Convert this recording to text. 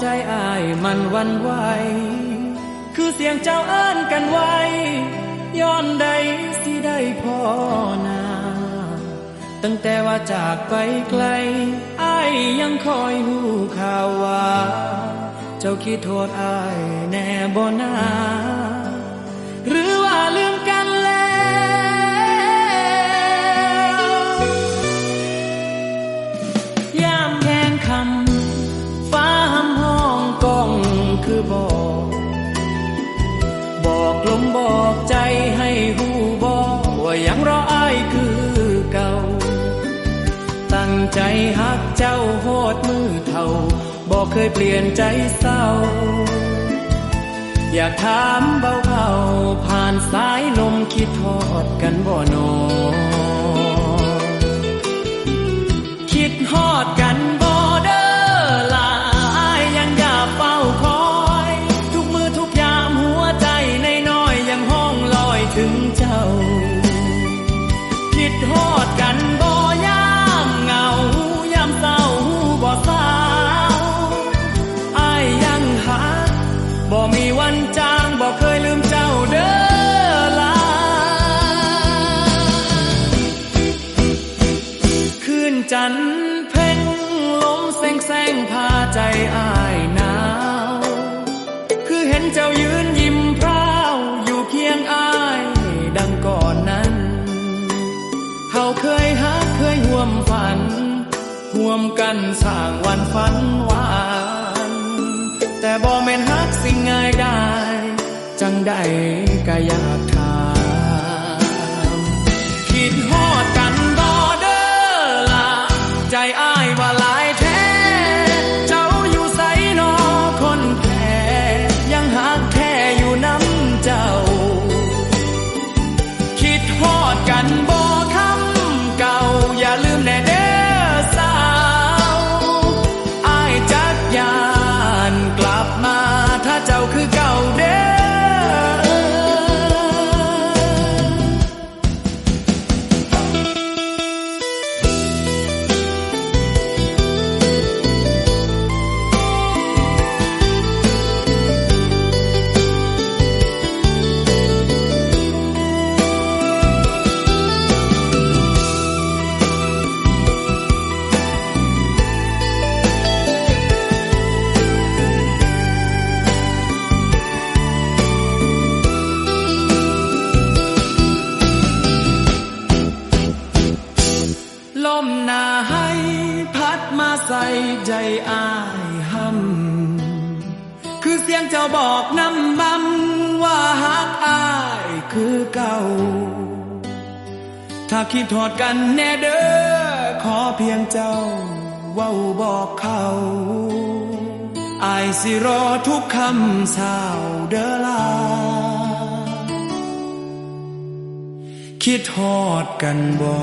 ใจอายมันวันไหว คือเสียงเจ้าเอิ้นกันไว้ ย้อนใดสิได้พอนาตั้งแต่ว่าจากไปไกลอายยังคอยหูข่าวว่า เจ้าคิดโทษอายแน่บ่นา ใจหักเจ้าโหดมือเท่าบอกเคยเปลี่ยนใจเศร้า อยากถามเบาๆผ่านสายลมคิดทอดกันบ่นอ ใจอายหนาว คือเห็นเจ้ายืนยิ้มพร้าวอยู่เคียงอายดังก่อนนั้น เขาเคยหักเคยห่วมฝันห่วมกันสร้างวันฝันหวานแต่บ่แม่นฮักสิ่งง่ายได้ จังได้ก็อยาก ใส่ใจอายหำคือเสียงเจ้าบอกน้ำมันว่าฮักอายคือเก่า ถ้าคิดทอดกันแน่เด้อขอเพียงเจ้าเว้าบอกเขาอายสิรอทุกคำเศร้าเด้อลา คิดฮอดกันบ่